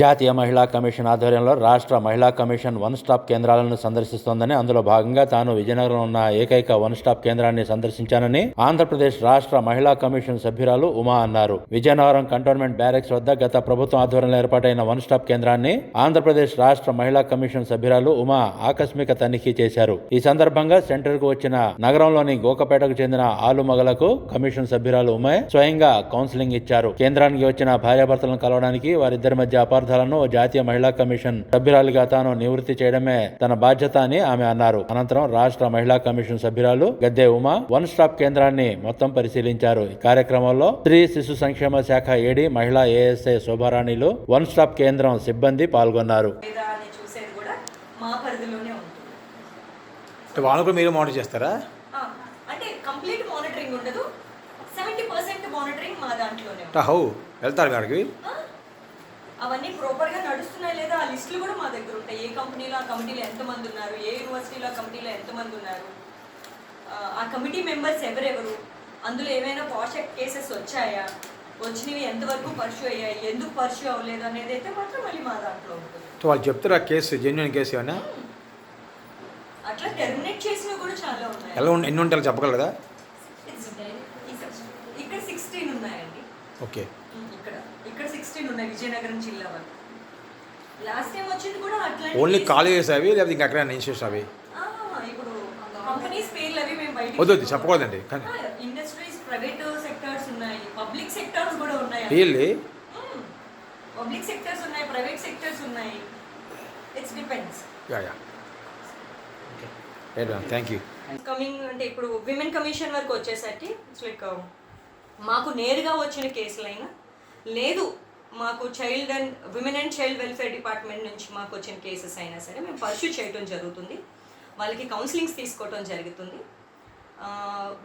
జాతీయ మహిళా కమిషన్ ఆధ్వర్యంలో రాష్ట్ర మహిళా కమిషన్ వన్ స్టాప్ కేంద్రాలను సందర్శిస్తోందని అందులో భాగంగా తాను విజయనగరం ఉన్న ఏకైక వన్ స్టాప్ కేంద్రాన్ని సందర్శించానని ఆంధ్రప్రదేశ్ రాష్ట్ర మహిళా కమిషన్ సభ్యురాలు ఉమా అన్నారు. విజయనగరం కంటోన్మెంట్ బ్యారెక్స్ వద్ద గత ప్రభుత్వం ఆధ్వర్యంలో ఏర్పాటైన వన్ స్టాప్ కేంద్రాన్ని ఆంధ్రప్రదేశ్ రాష్ట్ర మహిళా కమిషన్ సభ్యురాలు ఉమా ఆకస్మిక తనిఖీ చేశారు. ఈ సందర్భంగా సెంటర్కు వచ్చిన నగరంలోని గోకపేటకు చెందిన ఆలుమగలకు కమిషన్ సభ్యురాలు ఉమే స్వయంగా కౌన్సిలింగ్ ఇచ్చారు. కేంద్రానికి వచ్చిన భార్యాభర్తలను కలవడానికి వారిద్దరి మధ్య అపార్థ ఓ జాతీయ మహిళా కమిషన్ సభ్యురాలిగా తాను నివృత్తి చేయడమే తన బాధ్యత అని ఆమె అన్నారు. అనంతరం రాష్ట్ర మహిళా కమిషన్ సభ్యురాలు గద్దె ఉమా వన్ స్టాప్ కేంద్రాన్ని మొత్తం పరిశీలించారు. ఈ కార్యక్రమంలో స్త్రీ శిశు సంక్షేమ శాఖ ఏడి మహిళా ఏఎస్ఐ శోభారాణిలు వన్ స్టాప్ కేంద్రం సిబ్బంది పాల్గొన్నారు. వాళ్ళు కూడా మీరు మానిటర్ చేస్తారా? అంటే కంప్లీట్ మానిటరింగ్ ఉండదు. సెవెంటీ పర్సెంట్ మానిటరింగ్ మా దాంట్లోనే వెళ్తారు అక్కడికి అవన్నీ ప్రాపర్గా నడుస్తున్నాయి లేదా? ఆ లిస్టులు కూడా మా దగ్గర ఉంటాయి. ఏ కంపెనీలో ఆ కమిటీలో ఎంతమంది ఉన్నారు? ఏ యూనివర్సిటీలో ఆ కమిటీలో ఎంతమంది ఉన్నారు? ఆ, కమిటీ మెంబర్స్ ఎవరెవరు? అందులో ఏమైనా పాషెక్ట్ కేసెస్ వచ్చాయా? వచ్చినవి ఎంతవరకు పర్ష్యూ అయ్యాయి? ఎందుకు పర్ష్యూ అవ్వలేదు అనేది అయితే మాత్రం మళ్ళీ మా దాంట్లో ఉంటుంది. వాళ్ళు చెప్తారు ఆ కేసు జెన్యున్ కేసు ఏమన్నా అట్లా టెర్మినేట్ చేసినవి కూడా చాలా ఉన్నాయి. ఎలా ఎన్ని ఉంటాయో చెప్పగలరా? ఇక్కడ సిక్స్టీన్ ఉన్నాయండి. ఓకే. ఇక్కడ సిక్స్టీన్ ఉన్నాయి విజయనగరం జిల్లా వాళ్ళు లాస్ట్ టైం వచ్చింది కూడా అట్లా ఓన్లీ కాలేజెస్ అవి లేకపోతే ఇంకా ఎక్కడైనా ఇన్స్టిట్యూట్స్ అవి ఇప్పుడు కంపెనీస్ పేర్లు అవి మేము బయట వద్దు చెప్పకూడదండి కానీ ఇండస్ట్రీస్ ప్రైవేట్ సెక్టార్స్ ఉన్నాయి పబ్లిక్ సెక్టార్స్ కూడా ఉన్నాయి. రియల్లీ పబ్లిక్ సెక్టార్స్ ఉన్నాయి ప్రైవేట్ సెక్టార్స్ ఉన్నాయి. It's depends yeah yeah. Thank you coming అంటే ఇప్పుడు విమెన్ కమిషన్ వరకు వచ్చేసరికి ఇట్స్ లైక్ మాకు నేరుగా వచ్చిన కేసులైనా లేదు. మాకు child and women and child welfare department నుంచి మాకు వచ్చిన కేసెస్ అయినా సరే మేము పర్స్యూ చేయటం జరుగుతుంది. వాళ్ళకి కౌన్సిలింగ్స్ తీసుకోవటం జరుగుతుంది.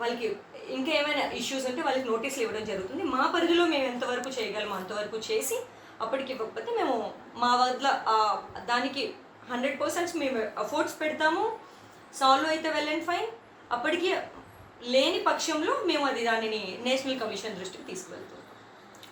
వాళ్ళకి ఇంకా ఏమైనా ఇష్యూస్ ఉంటే వాళ్ళకి నోటీసులు ఇవ్వడం జరుగుతుంది. మా పరిధిలో మేము ఎంతవరకు చేయగలమో అంతవరకు చేసి అప్పటికి ఇవ్వకపోతే మేము మా వద్ద దానికి హండ్రెడ్ పర్సెంట్స్ మేము అఫోర్ట్స్ పెడతాము. సాల్వ్ అయితే వెల్ అండ్ ఫైన్ అప్పటికి లేని పక్షంలో మేము అది దానిని నేషనల్ కమిషన్ దృష్టికి తీసుకువెళ్తాం.